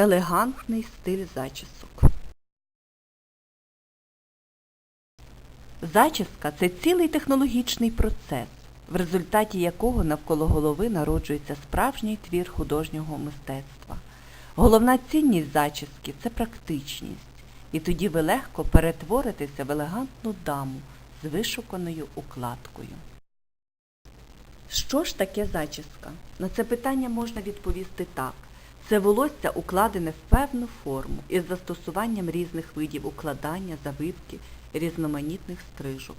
Елегантний стиль зачісок. Зачіска це цілий технологічний процес, в результаті якого навколо голови народжується справжній твір художнього мистецтва. Головна цінність зачіски це практичність, і тоді ви легко перетворитеся в елегантну даму з вишуканою укладкою. Що ж таке зачіска? На це питання можна відповісти так. Це волосся укладене в певну форму із застосуванням різних видів укладання, завивки, різноманітних стрижок.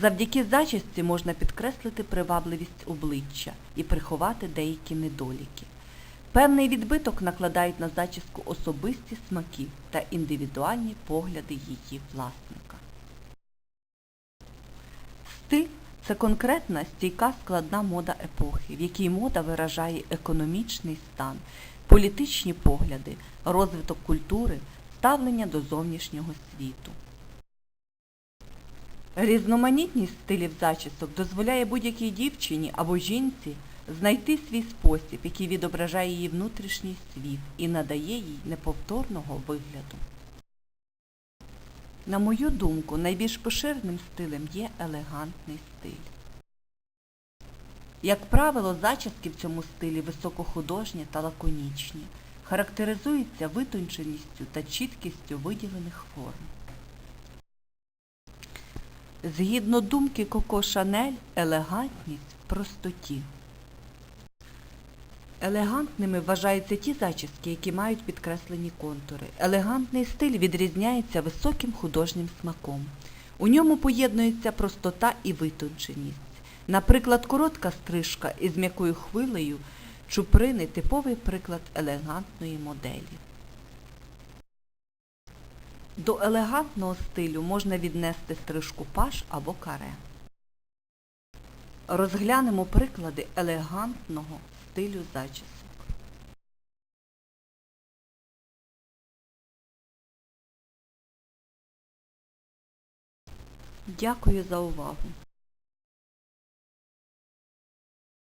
Завдяки зачісці можна підкреслити привабливість обличчя і приховати деякі недоліки. Певний відбиток накладають на зачіску особисті смаки та індивідуальні погляди її власника. Стиль це конкретна стійка складна мода епохи, в якій мода виражає економічний стан, політичні погляди, розвиток культури, ставлення до зовнішнього світу. Різноманітність стилів зачісок дозволяє будь-якій дівчині або жінці знайти свій спосіб, який відображає її внутрішній світ і надає їй неповторного вигляду. На мою думку, найбільш поширеним стилем є елегантний стиль. Як правило, зачіски в цьому стилі високохудожні та лаконічні, характеризуються витонченістю та чіткістю виділених форм. Згідно думки Коко Шанель, елегантність в простоті. Елегантними вважаються ті зачіски, які мають підкреслені контури. Елегантний стиль відрізняється високим художнім смаком. У ньому поєднується простота і витонченість. Наприклад, коротка стрижка із м'якою хвилею чуприни типовий приклад елегантної моделі. До елегантного стилю можна віднести стрижку паш або каре. Розглянемо приклади елегантного стилю зачісок. Дякую за увагу.